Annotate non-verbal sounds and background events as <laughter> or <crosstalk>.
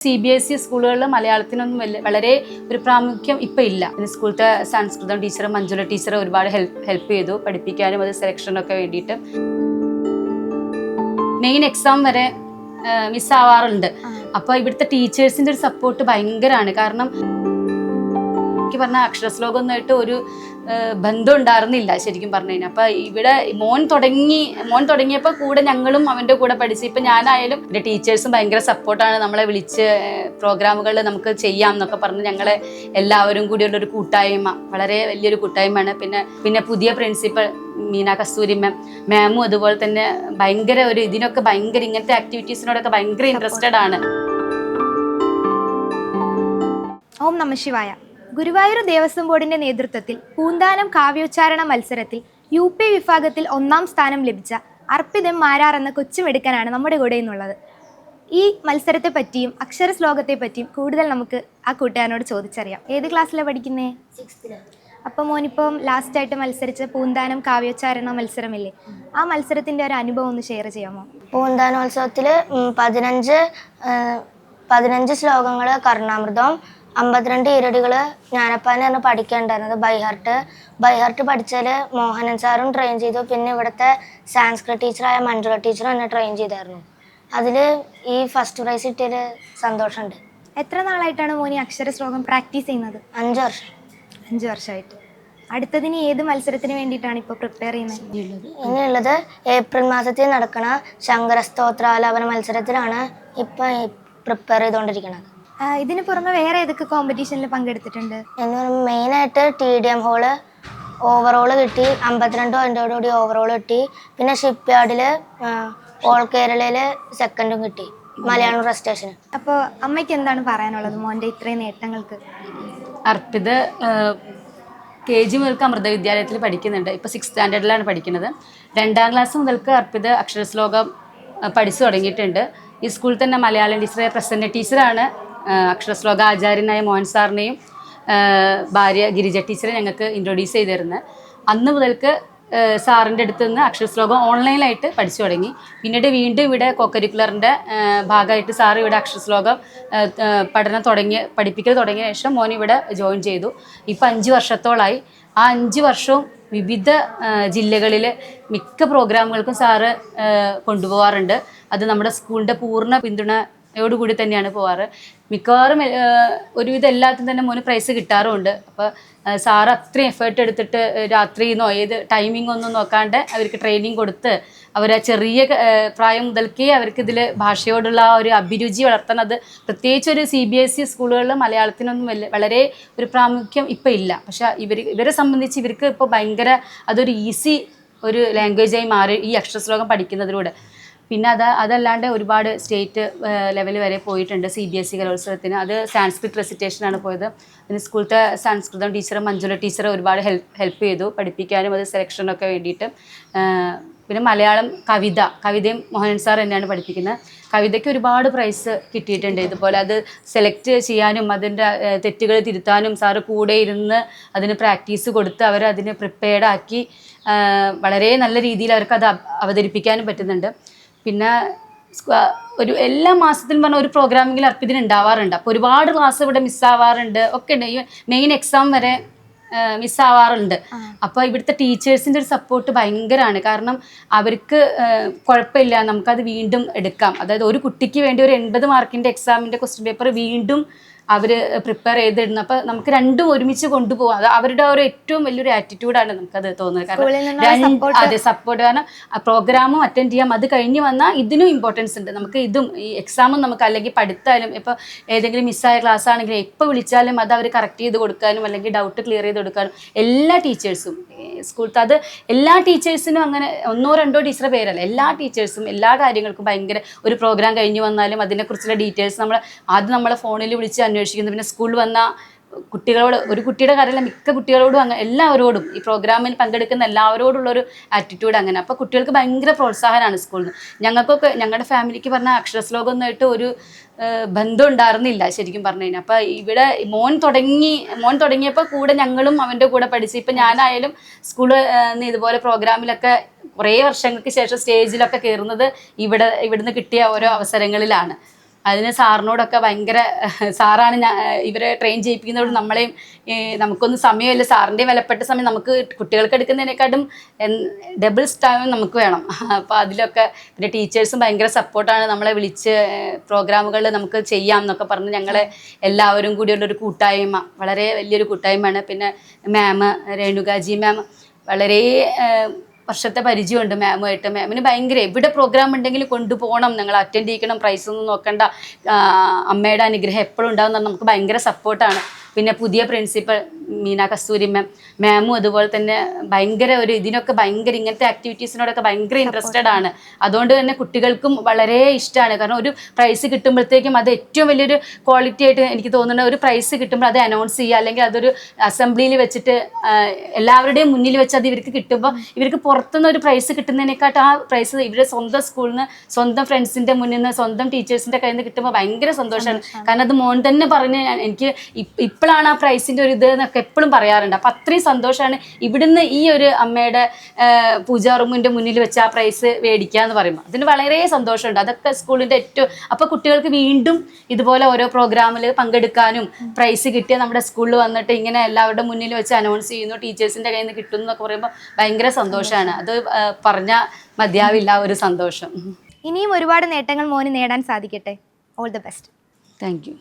C B S E സ്കൂളുകളിൽ മലയാളത്തിനൊന്നും വളരെ ഒരു പ്രാമുഖ്യം ഇപ്പം ഇല്ല. സ്കൂളത്തെ സംസ്കൃതം ടീച്ചർ മഞ്ജുല ടീച്ചർ ഒരുപാട് ഹെൽപ്പ് ഹെൽപ്പ് ചെയ്തു. പഠിപ്പിക്കാനും അത് സെലക്ഷനൊക്കെ വേണ്ടിയിട്ട് മെയിൻ എക്സാം വരെ മിസ്സാവാറുണ്ട് അപ്പോൾ ഇവിടുത്തെ ടീച്ചേഴ്സിന്റെ ഒരു സപ്പോർട്ട് ഭയങ്കരമാണ് കാരണം എനിക്ക് പറഞ്ഞ അക്ഷരശ്ലോകമൊന്നായിട്ട് ഒരു ബന്ധം ഉണ്ടായിരുന്നില്ല ശരിക്കും പറഞ്ഞു കഴിഞ്ഞാൽ അപ്പൊ ഇവിടെ മോൻ തുടങ്ങി മോൻ തുടങ്ങിയപ്പോൾ കൂടെ ഞങ്ങളും അവന്റെ കൂടെ പഠിച്ചു ഇപ്പൊ ഞാനായാലും എന്റെ ടീച്ചേഴ്സും ഭയങ്കര സപ്പോർട്ടാണ് നമ്മളെ വിളിച്ച് പ്രോഗ്രാമുകൾ നമുക്ക് ചെയ്യാം എന്നൊക്കെ പറഞ്ഞ് ഞങ്ങളെ എല്ലാവരും കൂടിയുള്ള ഒരു കൂട്ടായ്മ വളരെ വലിയൊരു കൂട്ടായ്മയാണ്. പിന്നെ പിന്നെ പുതിയ പ്രിൻസിപ്പൽ മീന കസ്തൂരി മാം മാമും അതുപോലെ തന്നെ ഭയങ്കര ഒരു ഇതിനൊക്കെ ഭയങ്കര ഇങ്ങനത്തെ ആക്ടിവിറ്റീസിനോടൊക്കെ ഭയങ്കര ഇൻട്രസ്റ്റഡ് ആണ് ഓം നമ ശിവായ. ഗുരുവായൂർ ദേവസ്വം ബോർഡിന്റെ നേതൃത്വത്തിൽ പൂന്താനം കാവ്യോച്ചാരണ മത്സരത്തിൽ യു പി വിഭാഗത്തിൽ ഒന്നാം സ്ഥാനം ലഭിച്ച അർപ്പിതം മാരാർ എന്ന കൊച്ചുമെടുക്കനാണ് നമ്മുടെ കൂടെ ഇന്നുള്ളത് ഈ മത്സരത്തെ പറ്റിയും അക്ഷര ശ്ലോകത്തെ പറ്റിയും കൂടുതൽ നമുക്ക് ആ കൂട്ടുകാരനോട് ചോദിച്ചറിയാം. ഏത് ക്ലാസ്സിലാണ് പഠിക്കുന്നേ? അപ്പം മോനിപ്പം ലാസ്റ്റ് ആയിട്ട് മത്സരിച്ച പൂന്താനം കാവ്യോച്ചാരണ മത്സരമില്ലേ? ആ മത്സരത്തിന്റെ ഒരു അനുഭവം ഒന്ന് ഷെയർ ചെയ്യാമോ? പൂന്താനോത്സവത്തിൽ പതിനഞ്ച് പതിനഞ്ച് ശ്ലോകങ്ങൾ കർണാമൃതം അമ്പത്തിരണ്ട് ഈരടികൾ ജ്ഞാനപ്പാനെ പറഞ്ഞ് പഠിക്കേണ്ടായിരുന്നത് ബൈഹാർട്ട്. ബൈഹാർട്ട് പഠിച്ചാൽ മോഹനൻ സാറും ട്രെയിൻ ചെയ്തു. പിന്നെ ഇവിടുത്തെ സാൻസ്ക്രിറ്റ് ടീച്ചറായ മഞ്ജുള ടീച്ചറും എന്നെ ട്രെയിൻ ചെയ്തായിരുന്നു. അതിൽ ഈ ഫസ്റ്റ് പ്രൈസ് കിട്ടിയതിൽ സന്തോഷമുണ്ട് എത്ര നാളായിട്ടാണ് മോനി അക്ഷര ശ്ലോകം പ്രാക്ടീസ് ചെയ്യുന്നത്? അഞ്ച് വർഷം. അഞ്ച് വർഷമായിട്ട് അടുത്തതിന് ഏത് മത്സരത്തിന് വേണ്ടിയിട്ടാണ് ഇപ്പോൾ പ്രിപ്പയർ ചെയ്യുന്നത് ഇനിയുള്ളത് ഏപ്രിൽ മാസത്തിൽ നടക്കുന്ന ശങ്കരസ്തോത്രാലാപന മത്സരത്തിലാണ് ഇപ്പം പ്രിപ്പയർ ചെയ്തുകൊണ്ടിരിക്കുന്നത് ഇതിന് പുറമെ വേറെ ഏതൊക്കെ കോമ്പറ്റീഷനിൽ പങ്കെടുത്തിട്ടുണ്ട്? എന്ന് പറയുമ്പോൾ മെയിനായിട്ട് T D M hall overall കിട്ടി അമ്പത്തിരണ്ട് പോയിന്റോടുകൂടി ഓവറോൾ കിട്ടി. പിന്നെ ഷിപ്പ് യാർഡിൽ ഓൾ കേരളയിൽ സെക്കൻഡും കിട്ടി മലയാളം റെസ്റ്റേഷന് അപ്പോൾ അമ്മയ്ക്ക് എന്താണ് പറയാനുള്ളത്? മോന്റെ ഇത്രയും നേട്ടങ്ങൾക്ക്. അർപ്പിത് കെ ജി മുതൽക്ക് അമൃത വിദ്യാലയത്തിൽ പഠിക്കുന്നുണ്ട്. ഇപ്പോൾ സിക്സ് സ്റ്റാൻഡേർഡിലാണ് പഠിക്കുന്നത്. രണ്ടാം ക്ലാസ് മുതൽക്ക് അർപ്പിത് അക്ഷരശ്ലോകം ശ്ലോകം പഠിച്ചു തുടങ്ങിയിട്ടുണ്ട്. ഈ സ്കൂളിൽ തന്നെ മലയാളം ടീച്ചറെ പ്രസന്ന ടീച്ചറാണ് അക്ഷരശ്ലോക ആചാര്യനായ മോഹൻ സാറിനെയും ഭാര്യ ഗിരിജ ടീച്ചറെ ഞങ്ങൾക്ക് ഇൻട്രൊഡ്യൂസ് ചെയ്തിരുന്നത് അന്ന് മുതൽക്ക് സാറിന്റെ അടുത്ത് നിന്ന് അക്ഷരശ്ലോകം ഓൺലൈനായിട്ട് പഠിച്ചു തുടങ്ങി. പിന്നീട് വീണ്ടും ഇവിടെ കോക്കരിക്കുലറിന്റെ ഭാഗമായിട്ട് സാർ ഇവിടെ അക്ഷരശ്ലോകം പഠനം തുടങ്ങി പഠിപ്പിക്കൽ തുടങ്ങിയ ശേഷം മോൻ ഇവിടെ ജോയിൻ ചെയ്തു. ഇപ്പം അഞ്ച് വർഷത്തോളായി. ആ അഞ്ച് വർഷവും വിവിധ ജില്ലകളിൽ മിക്ക പ്രോഗ്രാമുകൾക്കും സാറ് കൊണ്ടുപോകാറുണ്ട് അത് നമ്മുടെ സ്കൂളിന്റെ പൂർണ പിന്തുണയോടുകൂടി തന്നെയാണ് പോവാറ്. മിക്കവാറും ഒരുവിധം എല്ലാത്തിനും തന്നെ മോന് പ്രൈസ് കിട്ടാറുമുണ്ട്. അപ്പോൾ സാറ് അത്രയും എഫേർട്ട് എടുത്തിട്ട് രാത്രിന്നോ ഏത് ടൈമിംഗ് ഒന്നും നോക്കാണ്ട് അവർക്ക് ട്രെയിനിങ് കൊടുത്ത് അവർ ചെറിയ പ്രായം മുതൽക്കേ അവർക്ക് ഇതിൽ ഭാഷയോടുള്ള ആ ഒരു അഭിരുചി വളർത്തണം അത് പ്രത്യേകിച്ച് ഒരു സി ബി എസ് ഇ സ്കൂളുകളിൽ മലയാളത്തിനൊന്നും വളരെ ഒരു പ്രാമുഖ്യം ഇപ്പം ഇല്ല. പക്ഷെ ഇവർ ഇവരെ സംബന്ധിച്ച് ഇവർക്ക് ഇപ്പോൾ ഭയങ്കര അതൊരു ഈസി ഒരു ലാംഗ്വേജായി മാറി ഈ അക്ഷരശ്ലോകം പഠിക്കുന്നതിലൂടെ. പിന്നെ അത് അതല്ലാണ്ട് ഒരുപാട് സ്റ്റേറ്റ് ലെവൽ വരെ പോയിട്ടുണ്ട് സി ബി എസ് ഇ കലോത്സവത്തിന്. അത് സാൻസ്ക്രിറ്റ് റെസിറ്റേഷനാണ് പോയത്. പിന്നെ സ്കൂളത്തെ സംസ്കൃതം ടീച്ചർ മഞ്ജുല ടീച്ചർ ഒരുപാട് ഹെൽപ്പ് ഹെൽപ്പ് ചെയ്തു. പഠിപ്പിക്കാനും അത് സെലക്ഷനൊക്കെ വേണ്ടിയിട്ട്. പിന്നെ മലയാളം കവിത കവിതയും മോഹനൻ സാർ തന്നെയാണ് പഠിപ്പിക്കുന്നത്. കവിതയ്ക്ക് ഒരുപാട് പ്രൈസ് കിട്ടിയിട്ടുണ്ട്. ഇതുപോലെ അത് സെലക്ട് ചെയ്യാനും അതിന്റെ തെറ്റുകൾ തിരുത്താനും സാറ് കൂടെ ഇരുന്ന് അതിന് പ്രാക്ടീസ് കൊടുത്ത് അവർ അതിനെ പ്രിപ്പയർഡ് ആക്കി വളരെ നല്ല രീതിയിൽ അവർക്ക് അത് അവ- അവതരിപ്പിക്കാനും പറ്റുന്നുണ്ട്. പിന്നെ ഒരു എല്ലാ മാസത്തിലും പറഞ്ഞ ഒരു പ്രോഗ്രാമിങ്ങിൽ അർപ്പിതിന് ഉണ്ടാവാറുണ്ട് അപ്പോൾ ഒരുപാട് ക്ലാസ് ഇവിടെ മിസ്സാവാറുണ്ട് ഒക്കെ ഉണ്ട്. ഈ മെയിൻ എക്സാം വരെ മിസ്സാവാറുണ്ട് അപ്പോൾ ഇവിടുത്തെ ടീച്ചേഴ്സിന്റെ ഒരു സപ്പോർട്ട് ഭയങ്കരമാണ് കാരണം അവർക്ക് കുഴപ്പമില്ല. നമുക്കത് വീണ്ടും എടുക്കാം. അതായത് ഒരു കുട്ടിക്ക് വേണ്ടി ഒരു എൺപത് മാർക്കിന്റെ എക്സാമിന്റെ ക്വസ്റ്റ്യൻ പേപ്പർ വീണ്ടും അവർ പ്രിപ്പയർ ചെയ്തിടുന്നു അപ്പൊ നമുക്ക് രണ്ടും ഒരുമിച്ച് കൊണ്ടുപോകാം. അത് അവരുടെ ഒരു ഏറ്റവും വലിയൊരു ആറ്റിറ്റ്യൂഡാണ് നമുക്കത് തോന്നുന്നത്. കാരണം. അതെ സപ്പോർട്ട് കാരണം പ്രോഗ്രാമും അറ്റൻഡ് ചെയ്യാം. അത് കഴിഞ്ഞ് വന്നാൽ ഇതിനും ഇമ്പോർട്ടൻസ് ഉണ്ട്. നമുക്ക് ഇതും ഈ എക്സാമും നമുക്ക് അല്ലെങ്കിൽ പഠിത്താലും ഇപ്പോൾ ഏതെങ്കിലും മിസ്സായ ക്ലാസ് ആണെങ്കിലും എപ്പോൾ വിളിച്ചാലും അത് അവർ കറക്റ്റ് ചെയ്ത് കൊടുക്കാനും അല്ലെങ്കിൽ ഡൗട്ട് ക്ലിയർ ചെയ്ത് കൊടുക്കാനും എല്ലാ ടീച്ചേഴ്സും സ്കൂളത്തെ അത് എല്ലാ ടീച്ചേഴ്സിനും അങ്ങനെ ഒന്നോ രണ്ടോ ടീച്ചറുടെ പേരല്ല. എല്ലാ ടീച്ചേഴ്സും എല്ലാ കാര്യങ്ങൾക്കും ഭയങ്കര ഒരു പ്രോഗ്രാം കഴിഞ്ഞ് വന്നാലും അതിനെക്കുറിച്ചുള്ള ഡീറ്റെയിൽസ് നമ്മൾ ആദ്യം നമ്മളെ ഫോണിൽ വിളിച്ച് അന്വേഷിക്കുന്നു. പിന്നെ സ്കൂളിൽ വന്ന കുട്ടികളോട് ഒരു കുട്ടിയുടെ കാര്യമല്ല മിക്ക കുട്ടികളോടും അങ്ങനെ എല്ലാവരോടും ഈ പ്രോഗ്രാമിൽ പങ്കെടുക്കുന്ന എല്ലാവരോടുള്ള ഒരു ആറ്റിറ്റ്യൂഡ് അങ്ങനെ. അപ്പോൾ കുട്ടികൾക്ക് ഭയങ്കര പ്രോത്സാഹനമാണ് സ്കൂളിൽ നിന്ന് ഞങ്ങൾക്കൊക്കെ ഞങ്ങളുടെ ഫാമിലിക്ക് പറഞ്ഞാൽ അക്ഷരശ്ലോകമൊന്നുമായിട്ട് ഒരു ബന്ധം ഉണ്ടായിരുന്നില്ല ശരിക്കും പറഞ്ഞു കഴിഞ്ഞാൽ അപ്പോൾ ഇവിടെ മോൻ തുടങ്ങി മോൻ തുടങ്ങിയപ്പോൾ കൂടെ ഞങ്ങളും അവന്റെ കൂടെ പഠിച്ചു. ഇപ്പം ഞാനായാലും സ്കൂൾ ഇതുപോലെ പ്രോഗ്രാമിലൊക്കെ കുറേ വർഷങ്ങൾക്ക് ശേഷം സ്റ്റേജിലൊക്കെ കയറുന്നത് ഇവിടെ ഇവിടുന്ന് കിട്ടിയ ഓരോ അവസരങ്ങളിലാണ്. അതിന് സാറിനോടൊക്കെ ഭയങ്കര <laughs> സാറാണ് ഞാൻ ഇവരെ ട്രെയിൻ ചെയ്യിപ്പിക്കുന്നതോട് നമ്മളെയും നമുക്കൊന്നും സമയമില്ല. സാറിന്റെ വിലപ്പെട്ട സമയം നമുക്ക് കുട്ടികൾക്ക് എടുക്കുന്നതിനെക്കാട്ടും ഡബിൾ ടൈം നമുക്ക് വേണം. <laughs> അപ്പോൾ അതിലൊക്കെ പിന്നെ ടീച്ചേഴ്സും ഭയങ്കര സപ്പോർട്ടാണ് നമ്മളെ വിളിച്ച് പ്രോഗ്രാമുകൾ നമുക്ക് ചെയ്യാം എന്നൊക്കെ പറഞ്ഞ് ഞങ്ങളെ എല്ലാവരും കൂടിയുള്ളൊരു കൂട്ടായ്മ. വളരെ വലിയൊരു കൂട്ടായ്മയാണ്. പിന്നെ മാം രേണുകാജി മാം വളരെ വർഷത്തെ പരിചയമുണ്ട് മാമുമായിട്ട് മാമിന് ഭയങ്കര എവിടെ പ്രോഗ്രാം ഉണ്ടെങ്കിൽ കൊണ്ടുപോകണം. ഞങ്ങൾ അറ്റൻഡ് ചെയ്യിക്കണം. പ്രൈസ് ഒന്നും നോക്കണ്ട. അമ്മയുടെ അനുഗ്രഹം എപ്പോഴും ഉണ്ടാവും നമുക്ക് ഭയങ്കര സപ്പോർട്ടാണ് പിന്നെ പുതിയ പ്രിൻസിപ്പൽ മീന കസ്തൂരി മാം മാമും അതുപോലെ തന്നെ ഭയങ്കര ഒരു ഇതിനൊക്കെ ഭയങ്കര ഇങ്ങനത്തെ ആക്ടിവിറ്റീസിനോടൊക്കെ ഭയങ്കര ഇൻട്രസ്റ്റഡ് ആണ്. അതുകൊണ്ട് തന്നെ കുട്ടികൾക്കും വളരെ ഇഷ്ടമാണ് കാരണം ഒരു പ്രൈസ് കിട്ടുമ്പോഴത്തേക്കും അത് ഏറ്റവും വലിയൊരു ക്വാളിറ്റി ആയിട്ട് എനിക്ക് തോന്നുന്ന ഒരു പ്രൈസ് കിട്ടുമ്പോൾ അത് അനൗൺസ് ചെയ്യുക അല്ലെങ്കിൽ അതൊരു അസംബ്ലിയിൽ വെച്ചിട്ട് എല്ലാവരുടെയും മുന്നിൽ വെച്ച് അത് ഇവർക്ക് കിട്ടുമ്പോൾ ഇവർക്ക് പുറത്തുനിന്ന് ഒരു പ്രൈസ് കിട്ടുന്നതിനെക്കാട്ടും ആ പ്രൈസ് ഇവരുടെ സ്വന്തം സ്കൂളിൽ നിന്ന് സ്വന്തം ഫ്രണ്ട്സിന്റെ മുന്നിൽ നിന്ന് സ്വന്തം ടീച്ചേഴ്സിന്റെ കയ്യിൽ നിന്ന് കിട്ടുമ്പോൾ ഭയങ്കര സന്തോഷമാണ്. കാരണം അത് മോൻ തന്നെ പറഞ്ഞ് എനിക്ക് ഇപ്പ- ഇപ്പോഴാണ് ആ പ്രൈസിന്റെ ഒരു ഇത് എന്നൊക്കെ എപ്പോഴും പറയാറുണ്ട്. അപ്പം അത്രയും സന്തോഷമാണ് ഇവിടുന്ന് ഈ ഒരു അമ്മയുടെ പൂജാ റൂമിന്റെ മുന്നിൽ വെച്ച് ആ പ്രൈസ് മേടിക്കുക എന്ന് പറയുമ്പോൾ അതിന് വളരെ സന്തോഷമുണ്ട്. അതൊക്കെ സ്കൂളിന്റെ ഏറ്റവും അപ്പോൾ കുട്ടികൾക്ക് വീണ്ടും ഇതുപോലെ ഓരോ പ്രോഗ്രാമിൽ പങ്കെടുക്കാനും പ്രൈസ് കിട്ടിയ നമ്മുടെ സ്കൂളിൽ വന്നിട്ട് ഇങ്ങനെ എല്ലാവരുടെ മുന്നിൽ വെച്ച് അനൗൺസ് ചെയ്യുന്നു ടീച്ചേഴ്സിന്റെ കയ്യിൽ നിന്ന് കിട്ടുന്നു എന്നൊക്കെ പറയുമ്പോൾ ഭയങ്കര സന്തോഷമാണ് അത് പറഞ്ഞാൽ മതിയാവില്ല ഒരു സന്തോഷം. ഇനിയും ഒരുപാട് നേട്ടങ്ങൾ മോന് നേടാൻ സാധിക്കട്ടെ. All the best thank you